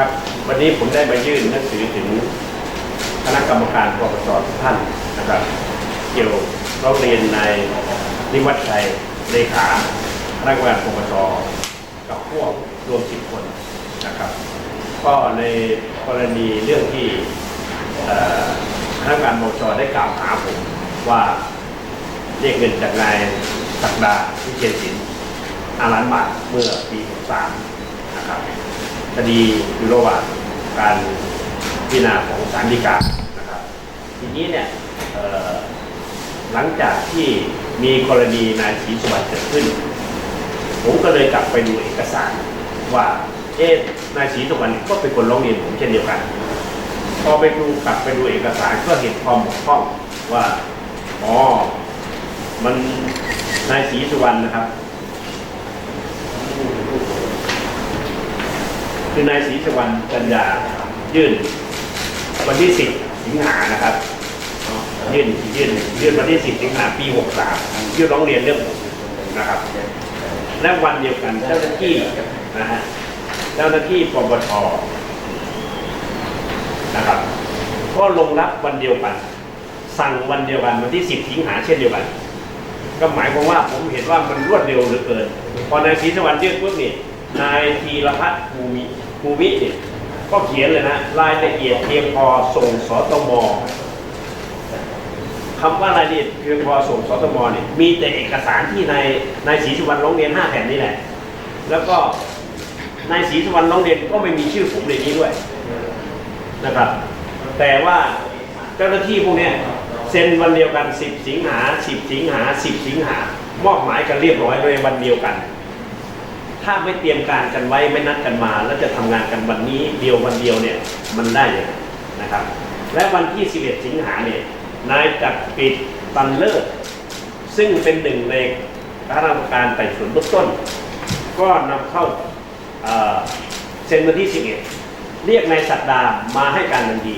ครับ วันนี้ผมได้มายื่นหนังสือถึงคณะกรรมการปปชทุกท่านนะครับ เกี่ยวร้องเรียนในนิวัฒชัยเลขาคณะกรรมการปปชกับพวกรวมสิบคนนะครับ ก็ในกรณีเรื่องที่คณะกรรมการปปชได้กล่าวหาผมว่าเรียกเงินจากนายศักดาวิเชียรศิลป์ห้าล้านบาทเมื่อปี 63 นะครับ คดีอยู่ระหว่างการพิจารณาของศาลฎีกานะครับทีนี้เนี่ยหลังจากที่มีกรณีนายศรีสุวรรณเกิดขึ้น ผมก็เลยกลับไปดูเอกสารว่าเอ๊ะนายศรีสุวรรณก็เป็นคนร้องเรียนผมเช่นเดียวกัน พอไปดูกลับไปดูเอกสารก็เห็นความบกพร่องว่าอ๋อมันนายศรีสุวรรณนะครับ คือนายศรีสุวรรณจันยายื่น วันที่10สิงหานะครับ ยื่นยื่นยื่นวันที่10สิงหาปี63ยื่นร้องเรียนเรื่องนะครับ และวันเดียวกันเจ้าหน้าที่นะฮะเจ้าหน้าที่ปปชนะครับ ก็ลงรับวันเดียวกัน สั่งวันเดียวกันวันที่10สิงหาเช่นเดียวกัน ก็หมายความว่าผมเห็นว่ามันรวดเร็วเหลือเกิน พอนายศรีสวรรค์ยื่นปุ๊บนี่นายธีรพัฒน์ภูมิ ภูมิเนี่ยก็เขียนเลยนะรายละเอียดเพียงพอส่งสตมคำว่ารายละเอียดเพียงพอส่งสตมเนี่ยมีแต่เอกสารที่ในายนศรีสุวรรณร้องเรียนห้าแผ่นนี่แหละ แล้วก็นายศรีสุวรรณร้องเรียนก็ไม่มีชื่อผมในนี้ด้วยนะครับ แต่ว่าเจ้าหน้าที่พวกเนี้ยเซ็นวันเดียวกัน 10 สิงหา 10 สิงหา 10 สิงหามอบหมายกันเรียบร้อยในวันเดียวกัน ถ้าไม่เตรียมการกันไว้ไม่นัดกันมา แล้วจะทำงานกันวันนี้เดียววันเดียวเนี่ยมันได้ยังนะครับ และวันที่ 11 สิงหาเนี่ยนายจักรปิดตันเลิศซึ่งเป็นหนึ่งในคณะกรรมการไต่สวนเบื้องต้น ก็นำเข้าเซ็นวันที่ 11 เรียกนายสัตดามาให้การทันที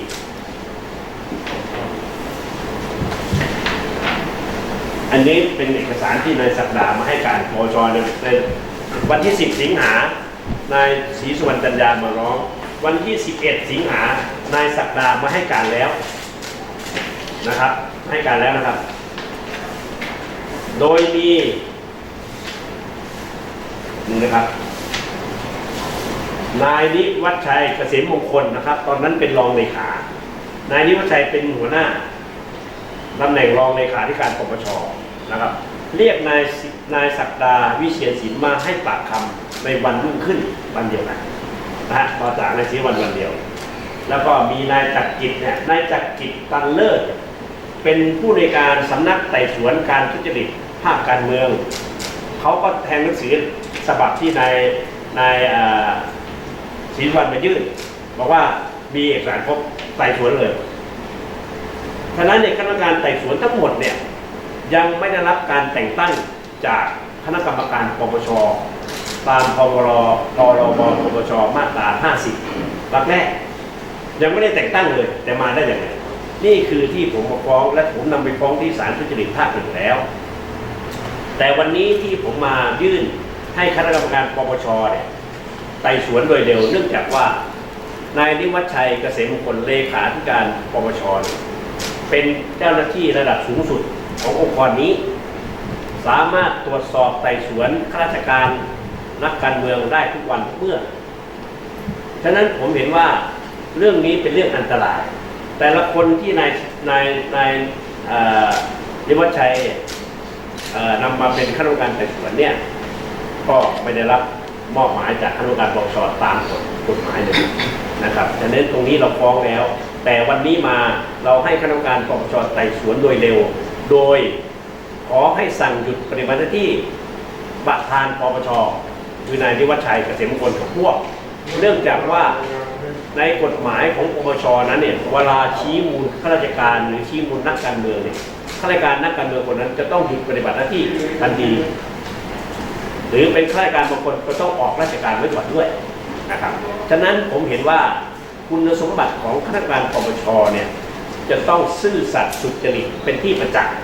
อันนี้เป็นเอกสารที่นายสักดามาให้การปชในใน วันที่ 10 สิงหานายศรีสุวรรณจันยามาร้อง วันที่ 11 สิงหานายสักดามาให้การแล้วนะครับ ให้การแล้วนะครับ โดยมีนี่นะครับ นายนิวัฒชัยเกษมมงคลนะครับ ตอนนั้นเป็นรองเลขา นายนิวัฒชัยเป็นหัวหน้าตำแหน่งรองเลขาธิการปปชนะครับ เรียกนายสิ นายศักดาวิเชียรศิลป์มาให้ปากคำในวันรุ่งขึ้นวันเดียวกันนะฮะต่อจากนายศรีวันวันเดียว แล้วก็มีนายจักรกิจเนี่ยนายจักรกิจตันเลิศเป็นผู้ในการสำนักไต่สวนการทุจริตภาคการเมือง เขาก็แทนหนังสือฉบับที่นายนายศรีสุวรรณมายื่นบอกว่ามีเอกสารครบไต่สวนเลยฉะนั้นเนี่ยคณะกรรมการไต่สวนทั้งหมดเนี่ยยังไม่ได้รับการแต่งตั้ง จากคณะกรรมการปปชตามพรพรบปปชมาตรา 50 รับแรก ยังไม่ได้แต่งตั้งเลย แต่มาได้อย่างไรนี่คือที่ผมมาฟ้องและผมนำไปฟ้องที่ศาลทุจริตภาคหนึ่งแล้ว แต่วันนี้ที่ผมมายื่นให้คณะกรรมการปปชเนี่ยไต่สวนโดยเร็วเนื่องจากว่านายนิวัฒชัยเกษมมงคลเลขาธิการปปชเป็นเจ้าหน้าที่ระดับสูงสุดขององค์กรนี้ สามารถตรวจสอบไต่สวนข้าราชการนักการเมืองได้ทุกวันทุกเมื่อ ฉะนั้นผมเห็นว่าเรื่องนี้เป็นเรื่องอันตราย แต่ละคนที่นายนายนายเอ่อนิวัชัยเอ่อนำมาเป็นข้าราชการไต่สวนเนี่ยก็ไม่ได้รับมอบหมายจากคณะกรรมการปปชตามกฎหมายเลยนะครับฉะนั้นตรงนี้เราฟ้องแล้ว แต่วันนี้มาเราให้คณะกรรมการปปชไต่สวนโดยเร็ว โดย อให้สั่งหยุดปฏิบัติหน้าที่ประธานปปชคือนายนิวัฒชัยเกษมมงคลกับพวก เนื่องจากว่าในกฎหมายของปปชนั้นเนี่ยเวลาชี้มูลข้าราชการหรือชี้มูลนักการเมืองเนี่ยข้าราชการนักการเมืองคนนั้นจะต้องหยุดปฏิบัติหน้าที่ทันทีหรือเป็นข้าราชการบางคนก็ต้องออกราชการไว้ก่อนด้วยนะครับฉะนั้นผมเห็นว่าคุณสมบัติของคณะกรรมการปปชเนี่ยจะต้องซื่อสัตย์สุจริตเป็นที่ประจักษ์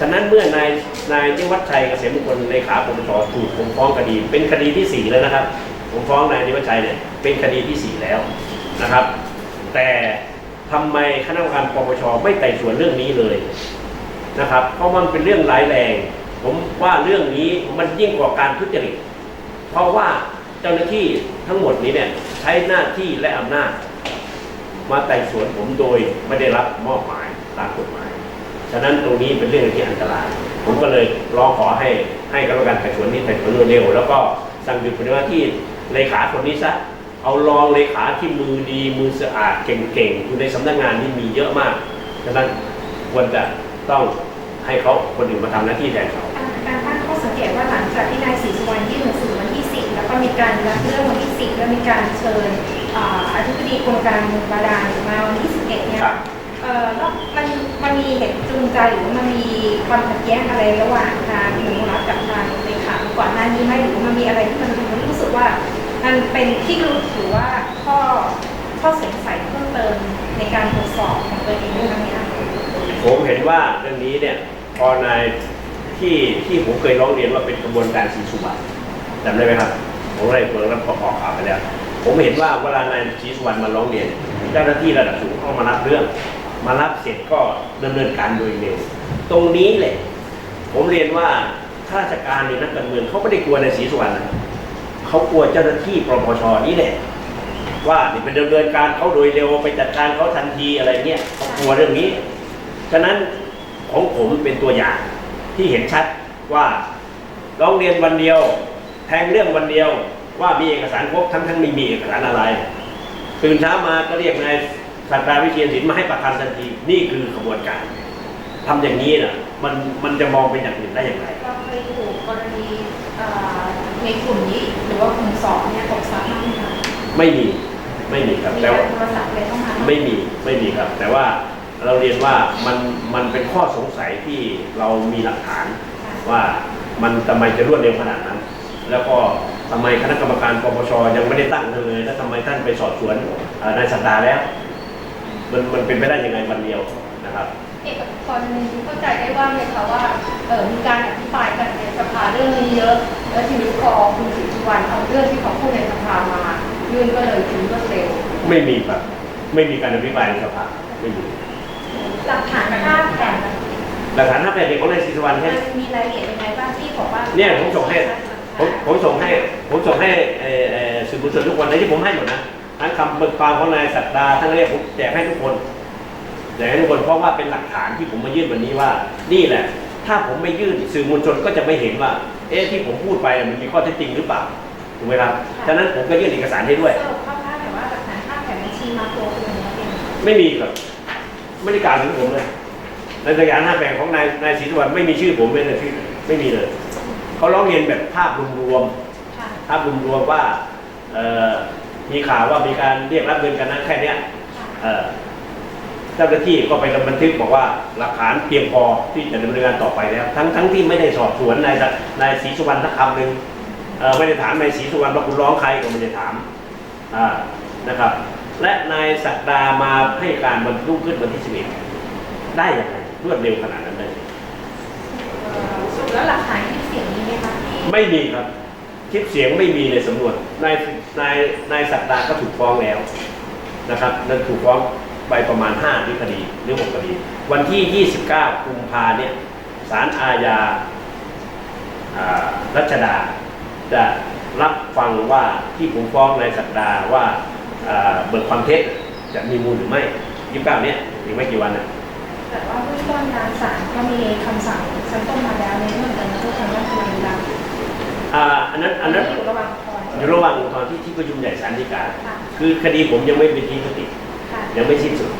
ฉะนั้นเมื่อนายนายนิวัฒชัยเกษมมงคลเลขาปปชถูกผมฟ้องคดี เป็นคดีที่สี่แล้วนะครับ ผมฟ้องนายนิวัชชัยเนี่ยเป็นคดีที่สี่แล้วนะครับ แต่ทำไมคณะกรรมการปปชไม่ไต่สวนเรื่องนี้เลยนะครับ เพราะมันเป็นเรื่องร้ายแรง ผมว่าเรื่องนี้มันยิ่งกว่าการทุจริต เพราะว่าเจ้าหน้าที่ทั้งหมดนี้เนี่ยใช้หน้าที่และอำนาจ มาไต่สวนผมโดยไม่ได้รับมอบหมายตามกฎหมาย ฉะนั้นตรงนี้เป็นเรื่องที่อันตราย ผมก็เลยร้องขอให้ให้กรรมการไต่สวนนี้ไต่สวนโดยเร็วแล้วก็สั่งหยุดปฏิบัติหน้าที่เลขาคนนี้ซะเอารองเลขาที่มือดีมือสะอาดเก่งๆอยู่ในสำนักงานนี่มีเยอะมากฉะนั้นควรจะต้องให้เขาคนอื่นมาทำหน้าที่แทนเขาการตั้งข้อสังเกตว่าหลังจากที่นายศรีสุวรรณยื่นหนังสือวันที่10แล้วก็มีการรับเรื่องวันที่10แล้วมีการเชิญอ่าอธิบดีกรมการเงินบาดาลมาวันที่11เนี่ยครับเอ่อแล้วมันมันมีเหตุจูงใจหรือมันมีความขัดแย้งอะไรระหว่างทางหนึ่งรัฐกับทางเลขาก่อนหน้านี้ไหมหรือมันมีอะไรที่มันทำให้รู้สึกว่า มันเป็นที่รู้หรือว่าข้อข้อสงสัยเพิ่มเติมในการตรวจสอบของตัวเองด้วยไหมคะผมเห็นว่าเรื่องนี้เนี่ยพอนายที่ที่ผมเคยร้องเรียนว่าเป็นกระบวนการสีสุวรรณจำได้ไหมครับผมได้เปิดรับออกข่าวไปแล้ว ผมเห็นว่าเวลานายสีสุวรรณมาร้องเรียน เจ้าหน้าที่ระดับสูงเข้ามารับเรื่อง มารับเสร็จก็ดำเนินการโดยเร็ว ตรงนี้แหละ ผมเรียนว่าข้าราชการหรือนักการเมืองเขาไม่ได้กลัวนายสีสวรรณนะเขากลัวเจ้าหน้าที่ปปชนี่แหละว่านี่เป็นดำเนินการเขาโดยเร็วไปจัดการเขาทันทีอะไรเงี้ยเขากลัวเรื่องนี้ ฉะนั้นของผมเป็นตัวอย่างที่เห็นชัดว่าร้องเรียนวันเดียว แทงเรื่องวันเดียวว่ามีเอกสารครบทั้งทั้งไม่มีเอกสารอะไรตื่นเช้ามาก็เรียกนาย สัตดาวิเชียนศิลป์มาให้ปากคำทันทีนี่คือขบวนการทำอย่างนี้น่ะมันมันจะมองเป็นอย่างอื่นได้อย่างไรเราเคยถูกกรณีเอ่อในกลุ่มนี้หรือว่ากลุ่มสองเนี่ยตกซับมากไหมคะไม่มีไม่มีครับมีแต่การว่าโทรศัพท์อะไรเข้ามาไม่มีไม่มีครับ แต่ว่าเราเรียนว่ามันมันเป็นข้อสงสัยที่เรามีหลักฐานว่ามันทำไมจะรวดเร็วขนาดนั้น แล้วก็ทำไมคณะกรรมการปปชยังไม่ได้ตั้งเลย แล้วทำไมท่านไปสอบสวนเอ่อนายสัปดาห์แล้ว มันมันเป็นไปได้ยังไงวันเดียวนะครับเอกชนเข้าใจได้ว่าไหมคะว่าเออมีการอภิปรายกันในสภาเรื่องนี้เยอะ แล้วทีนี้พอคุณศรีสุวรรณเอาเรื่องที่เขาพูดในสภามายื่นก็เลยถึงรวดเร็วไม่มีครับไม่มีการอภิปรายในสภาไม่มีหลักฐานภาพแผ่นหลักฐานท่าแผ่นเด็กของนายศรีสุวรรณแค่มันมีรายละเอียดยังไงบ้างที่บอกว่าเนี่ยผมส่งให้ผมผมส่งให้ผมส่งให้เอ่อเอ่อสื่อมวลชนทุกคนในที่ผมให้หมดนะ ทั้งคำเบิกความของนายสัตดาทั้งเรียกผมแจกให้ทุกคนแจกให้ทุกคนเพราะว่าเป็นหลักฐานที่ผมมายื่นวันนี้ว่า นี่แหละ ถ้าผมไม่ยื่นสื่อมวลชนก็จะไม่เห็นว่า เอ๊ะที่ผมพูดไปมันมีข้อเท็จจริงหรือเปล่าถูกไหมครับฉะนั้นผมก็ยื่นเอกสารให้ด้วย สรุปคร่าวๆแต่ว่าหลักฐานภาพแผ่นบัญชีมาตัวคืออะไรเป็นไม่มีครับไม่ได้กล่าวถึงผมเลยในตัวอย่างหน้าแบ่งของนายนายศรีสุวรรณไม่มีชื่อผมเลยนะชื่อไม่มีเลยเขาร้องเรียนแบบภาพรวมๆค่ะภาพรวมๆว่าเอ่อ มีข่าวว่ามีการเรียกรับเงินกันนะแค่เนี้ยเอ่อเจ้าหน้าที่ก็ไปบันทึกบอกว่าหลักฐานเพียงพอที่จะดำเนินการต่อไปแล้ว ทั้งทั้งที่ไม่ได้สอบสวนนายสันายศรีสุวรรณสักคำหนึ่งเอ่อไม่ได้ถามนายศรีสุวรรณว่าคุณร้องใครก็ไม่ได้ถามอ่านะครับ และนายศักดามาให้การวันรุ่งขึ้นวันที่สิบเอ็ดได้ยังไงรวดเร็วขนาดนั้นเลยเอ่อสรุปแล้วหลักฐานที่เสียงมีไหมคะที่ไม่มีครับคลิปเสียงไม่มีในสำนวนนาย นายนายสัปดาห์ก็ถูกฟ้องแล้วนะครับนั่นถูกฟ้องไปประมาณ5หรือคดีหรือ6คดี วันที่ 29กุมภาเนี่ยศาลอาญาอ่ารัชดา จะรับฟังว่าที่ผมฟ้องนายสัปดาห์ว่าอ่าเบิกความเท็จจะมีมูลหรือไม่29เนี่ยอีกไม่กี่วันนะแต่ว่าเบื้องต้นทางศาลก็มีคำสั่งชั้นต้นมาแล้วในเรื่องการทุกทางด้านคดีแล้วอ่าอันนั้นอันนั้น อยู่ระหว่างอุทธรณ์อยู่ระหว่างอุทธรณ์ที่ที่ประชุมใหญ่ศาลฎีกา ค่ะ คือคดีผมยังไม่เป็นที่ยุติ ค่ะ ยังไม่สิ้นสุด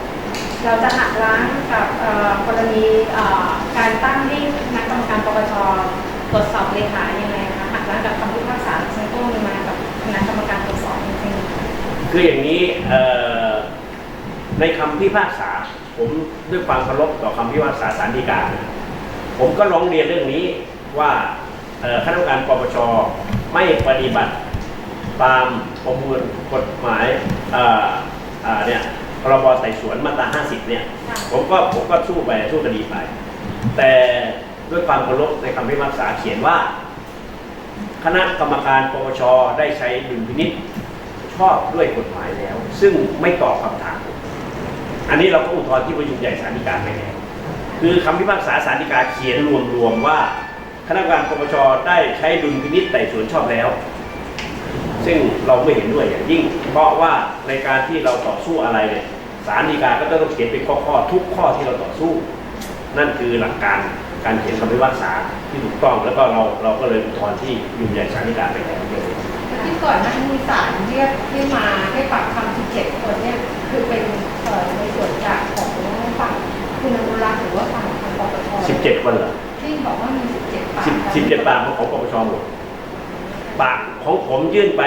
เราจะหักล้างกับเอ่อกรณีเอ่อการตั้งที่คณะกรรมการปปชตรวจสอบเลขายังไงคะหักล้างกับคำพิพากษาชั้นต้นมากับคณะกรรมการตรวจสอบจริงๆคืออย่างนี้เอ่อในคำพิพากษา ผมด้วยความเคารพต่อคำพิพากษาศาลฎีกานะผมก็ร้องเรียนเรื่องนี้ว่าเอ่อคณะกรรมการปปชไม่ปฏิบัติ ตามประมวลกฎหมายเอ่ออ่าเนี่ยพรบไต่สวนมาตรา50 เนี่ยค่ะผมก็ผมก็สู้ไปสู้คดีไป แต่ด้วยความเคารพในคำพิพากษาเขียนว่า คณะกรรมการปปชได้ใช้ดุลพินิษชอบด้วยกฎหมายแล้ว ซึ่งไม่ตอบคำถาม อันนี้เราก็อุทธรณ์ที่ประชุมใหญ่ศาลฎีกาไปแล้วคือคำพิพากษาศาลฎีกาเขียนรวมๆว่า คณะกรรมการปปชได้ใช้ดุลพินิษไต่สวนชอบแล้ว ซึ่งเราไม่เห็นด้วยอย่างยิ่ง เพราะว่าในการที่เราต่อสู้อะไรเนี่ยศาลฎีกาก็ต้องเขียนเป็นข้อๆทุกข้อที่เราต่อสู้ นั่นคือหลักการการเขียนคำพิพากษาที่ถูกต้องแล้วก็เราเราก็เลยอุทธรณ์ที่ยุนใหญ่ศาลฎีกาไปแล้วเรียบร้อยที่ก่อนหน้านี้ศาลเรียกที่มาให้ปากคำ17คนเนี่ยคือเป็นเอ่อในส่วนจากของฝั่งคุณอนุรักษ์หรือว่าฝั่งทางปปชสิบเจ็ดคนเหรอที่บอกว่ามี17ปากสิบสิบเจ็ดปากของปปชหมดปาก ของผมยื่นไป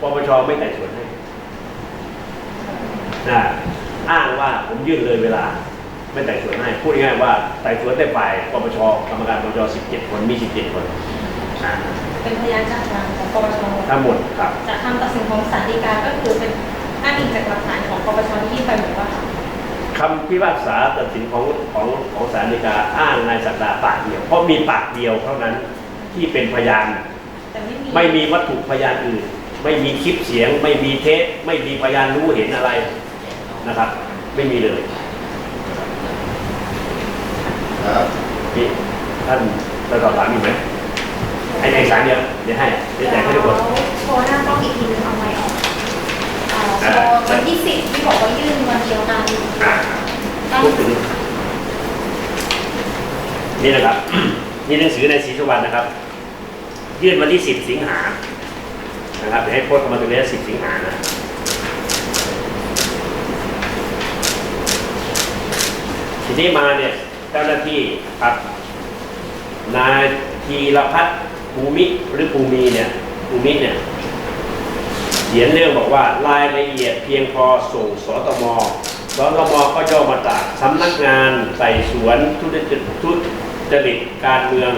ปปชไม่ไต่สวนให้นะอ้างว่าผมยื่นเลยเวลา ไม่ไต่สวนให้ พูดง่ายๆว่าไต่สวนแต่ฝ่ายปปชกรรมการปปชสิบเจ็ดคนมีสิบเจ็ดคนอ่าเป็นพยานจากทางของปปชทั้งหมดครับ จากคำตัดสินของศาลฎีกาก็คือเป็นอ้างอิงจากหลักฐานของปปชที่ยื่นไปเหมือนว่าค่ะคำพิพากษาตัดสินของของของศาลฎีกาอ้างนายสัปดาห์ปากเดียว เพราะมีปากเดียวเท่านั้นที่เป็นพยานแต่ ไม่มีไม่มีวัตถุพยานอื่น ไม่มีคลิปเสียง ไม่มีเทปไม่มีพยานรู้เห็นอะไรนะครับ ไม่มีเลยครับนี่ท่านท่านสอบถามอีกไหมไอ้เอกสารเดียวเดี๋ยวให้เดี๋ยวแจกให้ทุกคนโชว์หน้ากล้องอีกทีนึงเอาไม้ออกอ่าโชว์วันที่สิบที่บอกว่ายื่นวันเดียวกันอ่าพูดถึงนี่นะครับ นี่หนังสือในศรีสุวรรณนะครับ ยื่นวันที่ 10 สิงหานะครับเดี๋ยวให้โพสต์ออกมาตรงนี้10 สิงหานะทีนี้มาเนี่ยเจ้าหน้าที่ครับนายธีรพัฒน์ภูมิหรือภูมีเนี่ยภูมิเนี่ยเขียนเรื่องบอกว่ารายละเอียดเพียงพอส่งสตมสตมก็ย่อมาจากสำนักงานไต่สวนทุจริตทุจริตการเมือง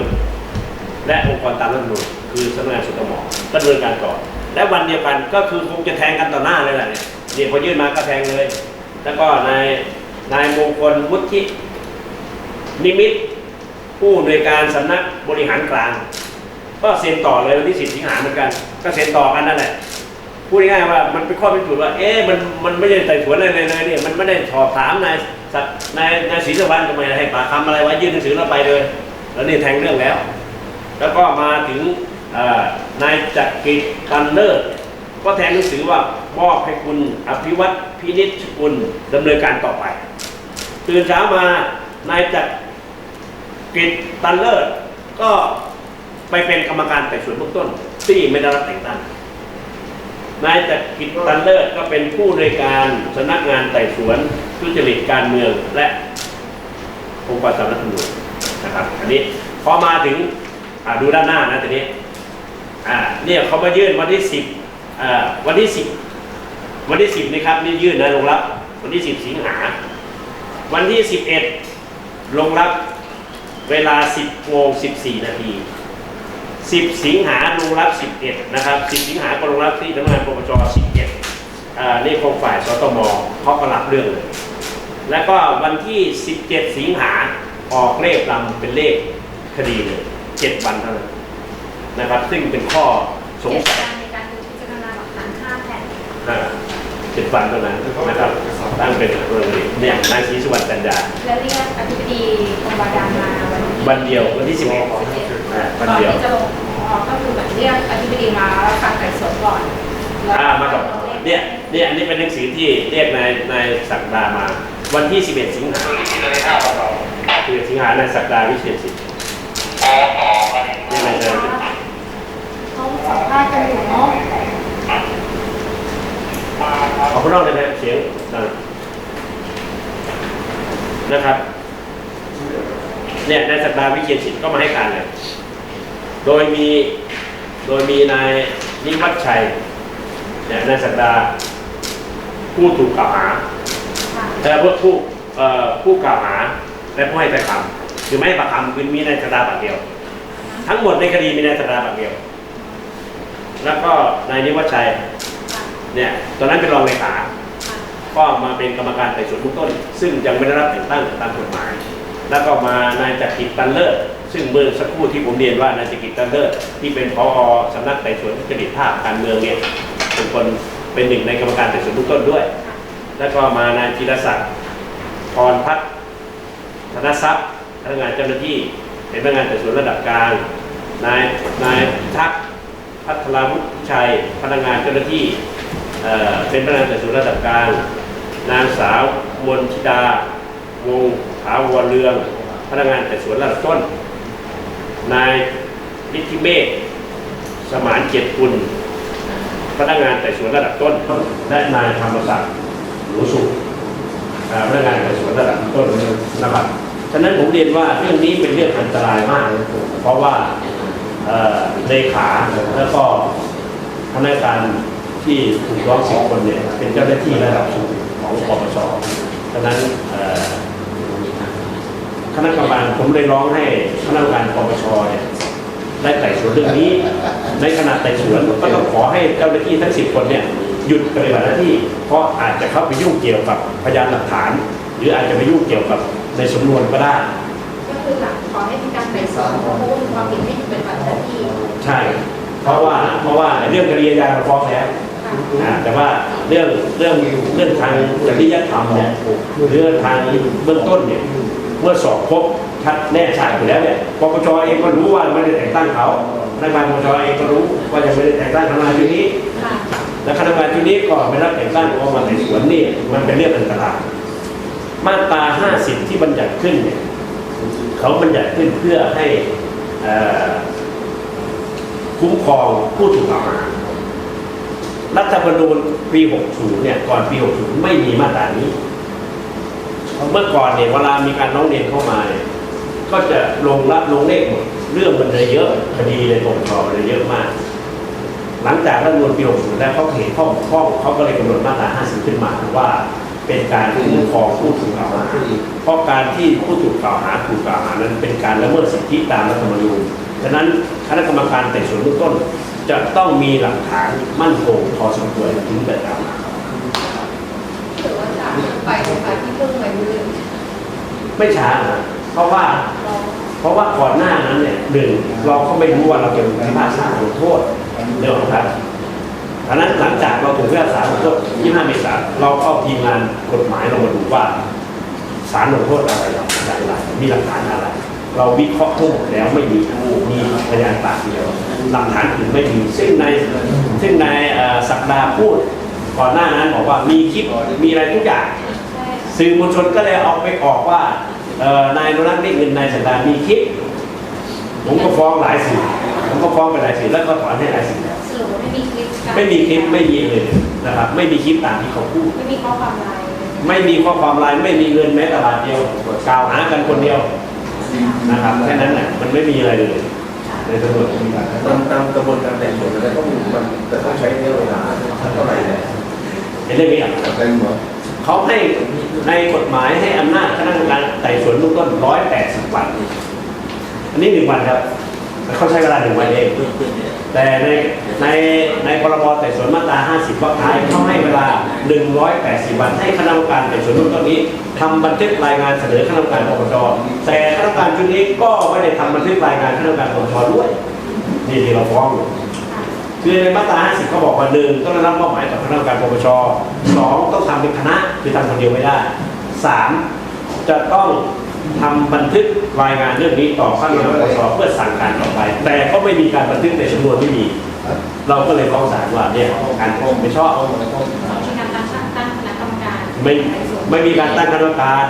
และองค์กรตามรัฐธรรมนูญคือสำนักงานสตมดำเนินการต่อน และวันเดียวกันก็คือคงจะแทงกันต่อหน้าเลยแหละเนี่ยนี่พอยื่นมาก็แทงเลย แล้วก็นายนายมงคลวุฒินิมิตผู้อำนวยการสำนักบริหารกลาง ก็เซ็นต่อเลยวันที่10สิงหาเหมือนกัน ก็เซ็นต่อกันนั่นแหละพูดง่ายๆว่ามันเป็นข้อพิสูจน์ว่า เอ๊ะมันมันไม่ได้ไต่สวนอะไรเลยเนี่ยมันไม่ได้สอบถามนายนายนายศรีสุวรรณทำไมให้ปากคำอะไรไว้ยื่นหนังสือเราไปเลย แล้วนี่แทงเรื่องแล้ว แล้วก็มาถึงนายจักริดกันเลิศก็แทนหนังสือว่ามอบให้คุณอภิวัตพินิจกุลดำเนินการต่อไป ตื่นเช้ามานายจักริดตันเลิศก็ไปเป็นกรรมการไต่สวนเบื้องต้น ที่ไม่ได้รับแต่งตั้งนายจักริดตันเลิศก็เป็นผู้ในวยการสำนักงานไต่สวนทุจริตการเมืองและองค์กรตามรัฐธรรมนูญนะครับอันนี้พอมาถึง อ่าดูด้านหน้านะทีนี้อ่าเนี่ยเขามายื่นวันที่สิบอ่าวันที่สิบวันที่สิบนี่ครับนี่ยื่นนะลงรับ วันที่สิบสิงหา วันที่สิบเอ็ดลงรับเวลาสิบโมงสิบสี่นาทีสิบสิงหาลงรับสิบเอ็ดนะครับสิบสิงหาก็ลงรับที่สำนักงานปปชสิบเอ็ดนี่คงฝ่ายสตมเขาก็รับเรื่องเลยแล้วก็วันที่สิบเจ็ดสิงหาออกเลขลำเป็นเลขคดีเลย เจ็ดวันเท่านั้นนะครับ ซึ่งเป็นข้อสงเจตสัยนาในการดูพิจารณาหลักฐานห้าแผ่นอ่าเจ็ดวันเท่านั้นนะครับตั้งเป็นกรณีเนี่ยนายศรีสุวรรณจันดาและเรียกอธิบดีกรมบาดาลมาวันที่วันเดียววันที่สิบเอ็ด11วันก่อนเดียวที่จะลงออกก็คือเหมือนเรียกอธิบดีมารับฟังไต่สวนก่อนแล้วอ่ามาก่อนเนี่ยเนี่ยอันนี้เป็นหนังสือที่เรียกนายนายศักดามา วันที่ 11 สิงหาคือสิงหานายศักดาวิเชียรศิลป์นี่นายเดิน เขาสัมภาษณ์กันอยู่เนาะ ข อข้างนอกเลยนะเสียงดังนะครับ เนี่ยนายสัปดาห์วิเชียรศิลป์ก็มาให้การเลย โดยมีโดยมีนายนิวัฒชัยเนี่ยนายสัปดาห์ผู้ถูกกล่าวหาแต่ผู้ผู้ผู้กล่าวหาและผู้ให้แต่คำคือไม่ให้ปากคำคือมีนายสัปดาห์ปากเดียว ทั้งหมดในคดีมีนายสัปดาห์ปากเดียว แล้วก็นายนิวัฒชัย เนี่ยตอนนั้นเป็นรองเลขาค่ะก็มาเป็นกรรมการไต่สวนเบื้องต้น ซึ่งยังไม่ได้รับแต่งตั้งตามกฎหมาย แล้วก็มานายจักริดตันเลิศซึ่งเมื่อสักครู่ที่ผมเรียนว่านายจิกิจตันเดอร์ที่เป็นพอสำนักไต่สวนทุจริตภาพการเมืองเนี่ยเป็นคนเป็นหนึ่งในกรรมการไต่สวนเบื้องต้นด้วย แล้วก็มานายจิรศักดิ์พรพัฒน์ธนทรัพย์พนักงานเจ้าหน้าที่เป็นพนักงานไต่สวนระดับกลางนายนายพิทักษ์พัทรวุฒิชัยพนักงานเจ้าหน้าที่ เป็นพนักงานไต่สวนระดับกลาง นางสาวมนชิดา วงถาวรเรือง พนักงานไต่สวนระดับต้น นายฤทธิเมฆสมานเกียรติคุณ พนักงานไต่สวนระดับต้น และนายธรรมศักดิ์หนูสุขพนักงานไต่สวนระดับต้นนะครับฉะนั้นผมเรียนว่าเรื่องนี้เป็นเรื่องอันตรายมาก เพราะว่าเอ่อเลขาแล้วก็พนักงาน ที่ถูกร้องสิบคนเนี่ยเป็นเจ้าหน้าที่ระดับสูงของปปชฉะนั้นเอ่อคณะกรรมการผมเลยร้องให้คณะกรรมการปปชเนี่ยได้ไต่สวนเรื่องนี้ ในขณะไต่สวนก็ต้องขอให้เจ้าหน้าที่ทั้งสิบคนเนี่ยหยุดปฏิบัติหน้าที่ เพราะอาจจะเข้าไปยุ่งเกี่ยวกับพยานหลักฐาน หรืออาจจะไปยุ่งเกี่ยวกับในสำนวนก็ได้ ก็คือหลักขอให้มีการไต่สวนเพราะว่ามีความผิดไม่เป็นปฏิบัติหน้าที่ ใช่ เพราะว่าเพราะว่าเรื่องคดีอาญาเราฟ้องแล้วค่ะ อ่าแต่ว่าเรื่องเรื่องเรื่องทางจริยธรรมเนี่ยเรื่องทางเบื้องต้นเนี่ยเมื่อสอบครบชัดแน่ชัดอยู่แล้วเนี่ยปปชเองก็รู้ว่าไม่ได้แต่งตั้งเขาพนักงานปปชเองก็รู้ว่ายังไม่ได้แต่งตั้งทนายชุดนี้ค่ะและคณะกรรมการชุดนี้ก็ไม่รับแต่งตั้งออกมาไต่สวนนี่มันเป็นเรื่องอันตรายมาตรา50 ที่บัญญัติขึ้นเนี่ยเขาบัญญัติขึ้นเพื่อให้เอ่อคุ้มครองผู้ถูกกล่าวหา รัฐธรรมนูญปี 60 เนี่ย ก่อนปี 60 ไม่มีมาตรานี้เมื่อก่อนเนี่ยเวลามีการร้องเรียนเข้ามาเนี่ยก็จะลงรับลงเลขหมดเรื่องมันเลยเยอะคดีในปกครองมันเลยเยอะมาก หลังจากรัฐธรรมนูญปี 60 แล้วเขาเห็นข้อข้องเขาก็เลยกำหนดมาตรา 50 ขึ้นมาว่าเป็นการคุ้มครองผู้ถูกกล่าวหาเพราะการที่ผู้ถูกกล่าวหาถูกกล่าวหานั้นเป็นการละเมิดสิทธิตามรัฐธรรมนูญฉะนั้นคณะกรรมการไต่สวนเบื้องต้น จะต้องมีหลักฐานมั่นคงพอสมควรถึงจะกล่าหาถือว่าจากไปนะคะที่เพิ่งมายื่นไม่ช้านะเพราะว่า เพราะว่าก่อนหน้านั้นเนี่ยหนึ่งเราก็ไม่รู้ว่าเราจะถูกพิพากษาลงโทษเรื่องของครับดังนั้นหลังจากเราถูกพิพากษาลงโทษ25เมษาเราก็เอาทีมงานกฎหมายเรามาดูว่าศาลลงโทษอะไรอย่างไรมีหลักฐานอะไร เราวิเคราะห์ทั้งหมดแล้วไม่มีมีพยานปากเดียว หลักฐานอื่นไม่มีซึ่งในซึ่งในเอ่อสัปดาห์พูดก่อนหน้านั้นบอกว่ามีคลิปมีอะไรทุกอย่างใช่สื่อมวลชนก็เลยเอาไปออกว่าเอ่อนายนรักได้เงินนายสันดามีคลิปผมก็ฟ้องหลายสื่อผมก็ฟ้องไปหลายสื่อแล้วก็ถอนให้หลายสื่อสรุปว่าไม่มีคลิปการไม่มีคลิปไม่มีเลยนะครับไม่มีคลิปตามที่เขาพูดไม่มีข้อความไลน์ไม่มีข้อความไลน์ไม่มีเงินแม้แต่บาทเดียวกล่าวหากันคนเดียวนะครับแค่นั้นแหละมันไม่มีอะไรเลย ในตำรวจตามตามกระบวนการแต่งสวนอะไรต้องมันจะต้องใช้ระยะเวลาเท่าไหร่เนี่ยในเรื่องนี้อะเป็นหมอเขาให้ในกฎหมายให้อำนาจคณะกรรมการไต่สวนเบื้องต้นร้อยแปดสิบวัน อันนี้หนึ่งวันครับ เขาใช้เวลาหนึ่งวันเอง แต่ในในในพรบไต่สวนมาตรา 50วรรคท้ายเขาให้เวลา 180 วันให้คณะกรรมการไต่สวนเบื้องต้นนี้ทำบันทึกรายงานเสนอคณะกรรมการปปชแต่คณะกรรมการชุดนี้ก็ไม่ได้ทำบันทึกรายงานคณะกรรมการปปชด้วยนี่ที่เราฟ้องอยู่คือในมาตรา 50 เขาบอกว่าหนึ่งต้องได้รับมอบหมายจากคณะกรรมการปปชสองต้องทำเป็นคณะคือทำคนเดียวไม่ได้สามจะต้อง ทำบันทึกรายงานเรื่องนี้ต่อคณะกรรมการปปชเพื่อสั่งการต่อไป แต่ก็ไม่มีการบันทึกในสำนวนไม่มี เราก็เลยฟ้องศาลว่าเนี่ยการฟ้องไม่ชอบมีการตั้งตั้งคณะกรรมการไม่ไม่มีการตั้งคณะกรรมการ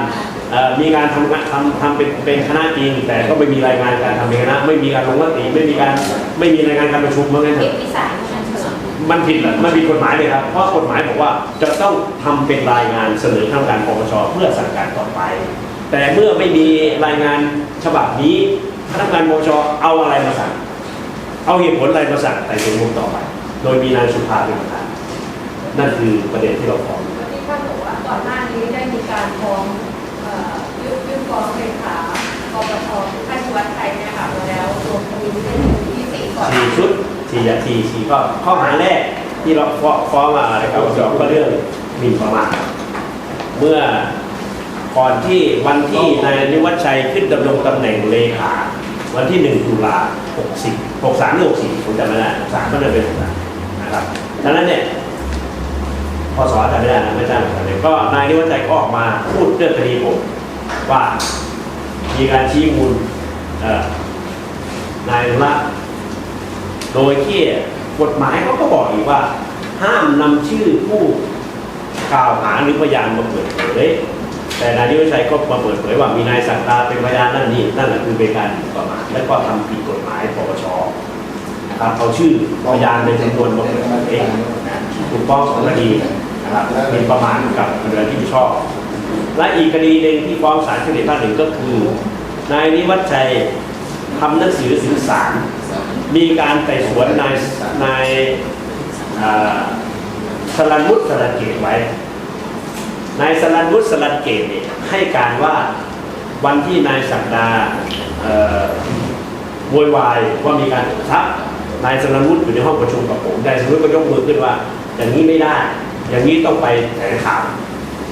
เอ่อมีการทำงานทำทำเป็นเป็นคณะจริง แต่ก็ไม่มีรายงานการทำเป็นคณะไม่มีการลงมติไม่มีการไม่มีรายงานการประชุมเพราะงั้นเถเก็บอะวิสัยของการเถิดมันผิดเหรอมันผิดกฎหมายเลยครับ เพราะกฎหมายบอกว่าจะต้องทำเป็นรายงานเสนอทางการปปชเพื่อสั่งการต่อไป แต่เมื่อไม่มีรายงานฉบับนี้พนักงานปปชเอาอะไรมาสั่ง เอาเหตุผลอะไรมาสั่งแต่สวนมุมต่อไป โดยมีนายสุภาเป็นประธานนั่นคือประเด็นที่เราฟ้องแล้วที่ท่านบอกว่าก่อนหน้านี้ได้มีการฟ้องเอ่อยื่นยื่นฟ้องเลขาปปชท่านชวัฒน์ชัยเนี่ยค่ะมาแล้วรวมคดีที่ที่สี่ก่อนสี่ชุดสี่นาทีสี่ก็ข้อหาแรกที่เราฟ้องฟ้องมาอะไรกับปปชก็เรื่องหมิ่นประมาทเมื่อ ก่อนที่วันที่นายนิวัฒชัยขึ้นดำรงตำแหน่งเลขาวันที่หนึ่งตุลาหกสิบหกสามหรือหกสี่ผมจำไม่ได้สามก็เลยเป็นหกสามนะครับดังนั้นเนี่ยพศจำไม่ได้นะไม่ได้เหมือนกันเลยก็นายนิวัฒน์ใจก็ออกมาพูดเรื่องคดีผมว่ามีการชี้มูลนายละโดยที่กฎหมายเขาก็บอกอีกว่า ห้ามนำชื่อผู้กล่าวหาหรือพยานมาเปิดเผย แต่นายนิวัฒน์ชัยก็มาเปิดเผยว่ามีนายสักดาเป็นพยานนั่นนี่นั่นแหละคือเป็นการประมาทและก็ทำผิดกฎหมายปปชนะครับเอาชื่อพยานในจำนวนมาเปิดเผยถูกฟ้องสองคดีนะครับหมิ่นประมาทกับเรือที่ไม่ชอบ และอีกคดีหนึ่งที่ฟ้องศาลคดีภาคหนึ่งก็คือนายนิวัฒชัยทำหนังสือสื่อสารมีการไต่สวนนายนายสลันวุฒิสลันเกตไว้ นายสลันวุฒิสลันเกตเนี่ยให้การว่าวันที่นายสักดาโวยวายว่ามีการทับนายสลันวุฒิอยู่ในห้องประชุมกับผมนายสลันวุฒิก็ยกมือขึ้นว่า อย่างนี้ไม่ได้ อย่างนี้ต้องไปแถลงข่าว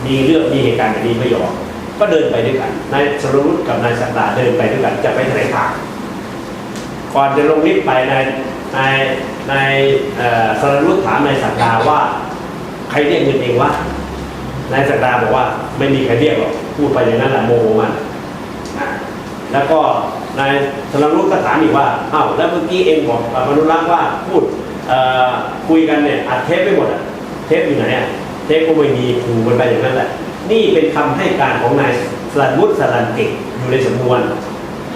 มีเรื่องมีเหตุการณ์แบบนี้ไม่ยอมก็เดินไปด้วยกันนายสลันวุฒิกับนายสักดาเดินไปด้วยกันจะไปแถลงข่าวก่อนจะลงลิฟต์ไปนายนายนายสรรุตถามนายสักดาว่า ใครเรียกเงินเองวะ นายสักดาบอกว่าไม่มีใครเรียกหรอกพูดไปอย่างนั้นแหละโมโหมันอะแล้วก็นายสรรุตก็ถามอีกว่าอ้าวแล้วเมื่อกี้เองบอกกับมนุรักษ์ว่าพูดเอ่อคุยกันเนี่ยอัดเทปไปหมดอะเทปอยู่ไหนอะเทปก็ไม่มีขู่มันไปอย่างนั้นแหละ นี่เป็นคำให้การของนายสรันวุฒิสรันเก่งอยู่ในสำนวนใน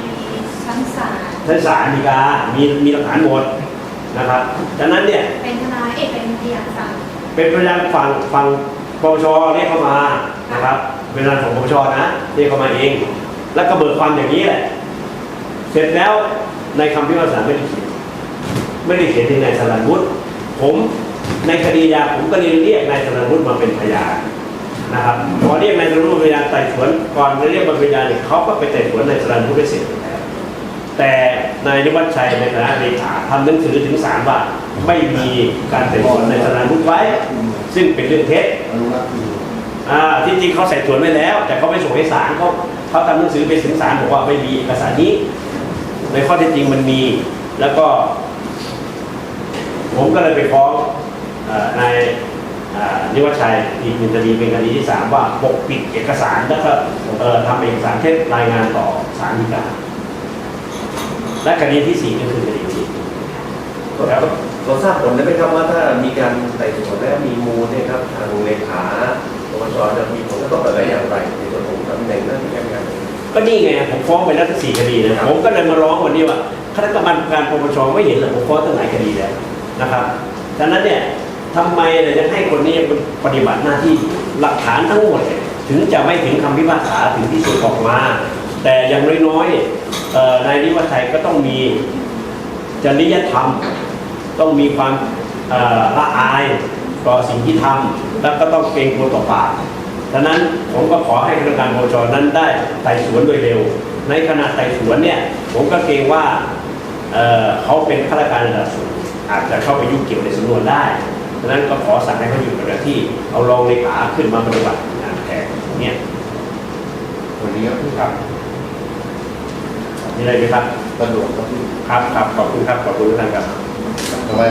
ชั้นศาลชั้นศาลฎีกามีมีหลักฐานหมดนะครับดังนั้นเนี่ยเป็นทนายเอกเป็นพยานศาลเป็นพยานฝั่งฝั่ง ปปชเรียกเข้ามานะครับเป็นพยานของปปชนะเรียกเข้ามาเอง แล้วก็เบิกความอย่างนี้แหละ เสร็จแล้วในคำพิพากษาไม่ได้เขียนไม่ได้เขียนถึงนายสรันวุฒิผมในคดียาผมก็เลยเรียกนายสรันวุฒิมาเป็นพยานนะครับพอเรียกนายสรันวุฒิเป็นพยานไต่สวนก่อนจะเรียกมาเป็นพยานเนี่ยเขาก็ไปไต่สวนนายสรันวุฒิได้เสร็จ แต่นายนิวัฒชัยในฐานะเลขาทำหนังสือถึงศาลว่า ไม่มีการไต่สวนในสถานรุกไว้ ซึ่งเป็นเรื่องเท็จอ่าที่จริงเขาใส่สวนไว้แล้ว แต่เขาไม่ส่งให้ศาลเขาเขาทำหนังสือไปถึงศาลบอกว่าไม่มีเอกสารนี้ ในข้อเท็จจริงมันมี แล้วก็ ผมก็เลยไปฟ้องนายนิวัฒน์ชัยอีกหนึ่งคดีเป็นคดีที่สามว่าปกปิดเอกสารแล้วก็เออทำเอกสารเท็จรายงานต่อศาลฎีกา และคดีที่สี่ก็คือคดีนี้แล้วเราทราบผลได้ไหมครับว่าถ้ามีการไต่สวนและมีมูลเนี่ยครับทางเลขาปปชจะมีผลกระทบอะไรอย่างไรในส่วนของตำแหน่งหน้าที่การงานก็นี่ไงผมฟ้องไปแล้วทั้งสี่คดีนะผมก็เลยมาร้องวันนี้ว่าคณะกรรมการปปชไม่เห็นเหรอผมฟ้องตั้งหลายคดีแล้วนะครับฉะนั้นเนี่ยทำไมเราจะให้คนนี้ปฏิบัติหน้าที่หลักฐานทั้งหมดเนี่ยถึงจะไม่ถึงคำพิพากษาถึงที่สุดออกมา แต่อย่างน้อยๆ เอ่อนนิวัฒน์ชัยก็ต้องมีจริยธรรม ต้องมีความละอายต่อสิ่งที่ทำแล้วก็ต้องเกรงกลัวต่อบาปดังนั้นผมก็ขอให้คณะกรรมการปปชนั้นได้ไต่สวนโดยเร็ว ในขณะไต่สวนเนี่ยผมก็เกรงว่าเเขาเป็นข้าราชการระดับสูงอาจจะเข้าไปยุ่งเกี่ยวในสำนวนได้ดังนั้นก็ขอสั่งให้เขาอยู่กับหน้าที่เอารองเลขาขึ้นมาปฏิบัติงานแทนเนี่ยวันนี้ครับครับ มีอะไรไหมครับสะดวกครับครับครับขอบคุณครับขอบคุณทุกท่านครับ ทำไม